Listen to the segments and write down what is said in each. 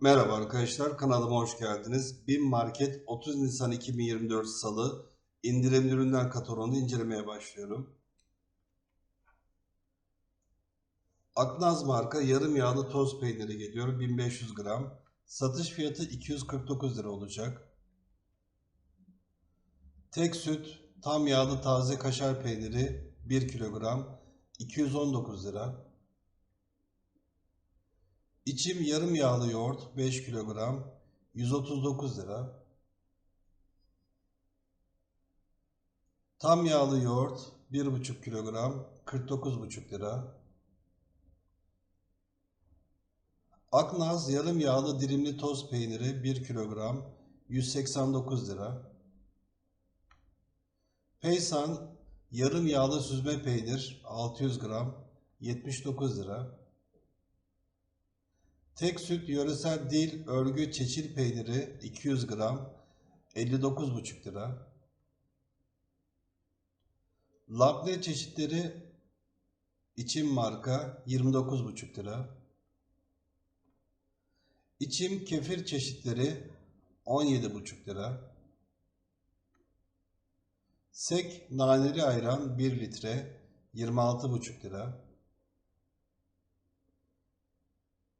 Merhaba arkadaşlar, kanalıma hoş geldiniz. BİM Market 30 Nisan 2024 Salı indirimli ürünler katalogunu incelemeye başlıyorum. Aknaz marka yarım yağlı toz peyniri geliyor 1500 gram. Satış fiyatı 249 lira olacak. Tek süt tam yağlı taze kaşar peyniri 1 kilogram 219 lira. İçim yarım yağlı yoğurt 5 kilogram 139 lira. Tam yağlı yoğurt 1,5 kilogram 49,5 lira. Aknaz yarım yağlı dilimli toz peyniri 1 kilogram 189 lira. Peysan yarım yağlı süzme peynir 600 gram 79 lira. Tek süt yöresel değil örgü çeçil peyniri 200 gram 59,5 lira. Labne çeşitleri içim marka 29,5 lira. İçim kefir çeşitleri 17,5 lira. Sek naneli ayran 1 litre 26,5 lira.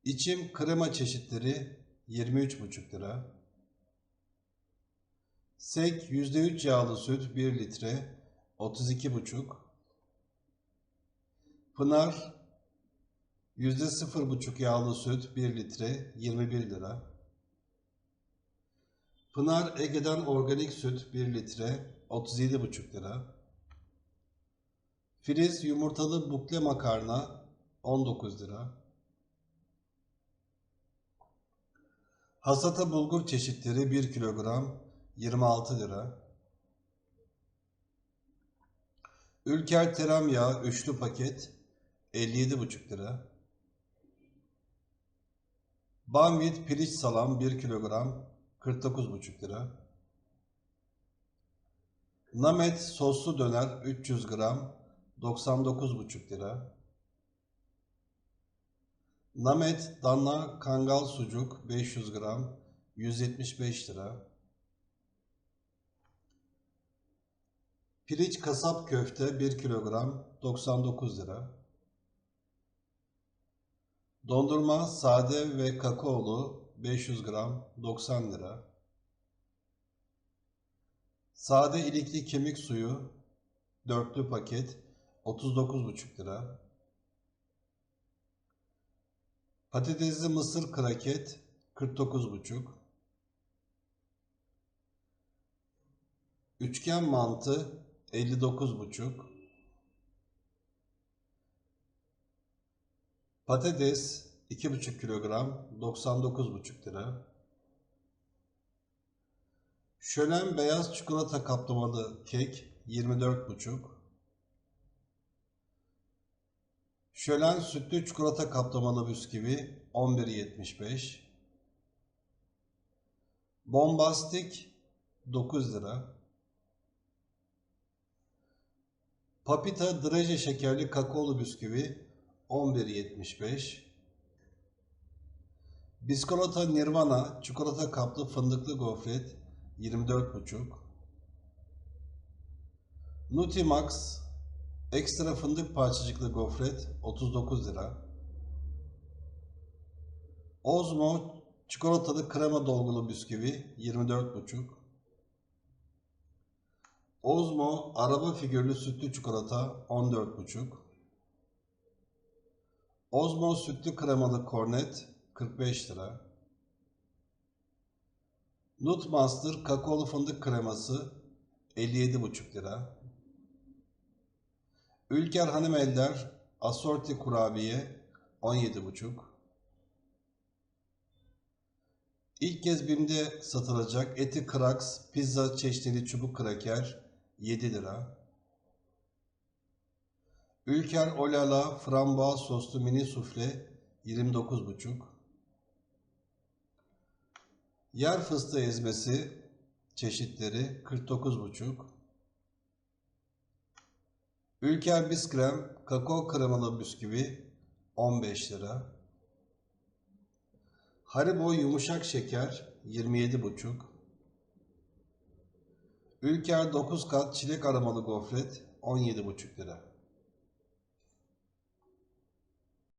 İçim krema çeşitleri 23,5 lira. Sek %3 yağlı süt 1 litre 32,5. Pınar %0,5 yağlı süt 1 litre 21 lira. Pınar Ege'den organik süt 1 litre 37,5 lira. Filiz yumurtalı bukle makarna 19 lira. Hasata bulgur çeşitleri 1 kilogram 26 lira. Ülker tereyağı üçlü paket 57,5 lira. Banvit piliç salam 1 kilogram 49,5 lira. Namet soslu döner 300 gram 99,5 lira. Namet Danla Kangal Sucuk 500 gram 175 lira. Piliç kasap köfte 1 kilogram 99 lira. Dondurma sade ve kakaolu 500 gram 90 lira. Sade ilikli kemik suyu dörtlü paket 39,5 lira. Patatesli mısır kraket 49,5. Üçgen mantı 59,5. Patates 2,5 kilogram 99,5 lira. Şölen beyaz çikolata kaplamalı kek 24,5. Şölen sütlü çikolata kaplamalı bisküvi 11.75. Bombastik 9 lira. Papita draje şekerli kakaolu bisküvi 11.75. Biskolata Nirvana çikolata kaplı fındıklı gofret 24.5. Nutimax ekstra fındık parçacıklı gofret 39 lira. Ozmo çikolatalı krema dolgulu bisküvi 24,5. Ozmo araba figürlü sütlü çikolata 14,5. Ozmo sütlü kremalı kornet 45 lira. Nutmaster kakaolu fındık kreması 57,5 lira. Ülker Hanımeller Asorti Kurabiye 17,5. İlk kez BİM'de satılacak eti kraks pizza çeşnili çubuk kraker 7 lira. Ülker Olala frambuaz soslu mini sufle 29,5. Yer fıstığı ezmesi çeşitleri 49,5. Ülker Biskrem kakao kremalı bisküvi 15 lira. Haribo yumuşak şeker 27,5. Ülker 9 kat çilek aromalı gofret 17,5 lira.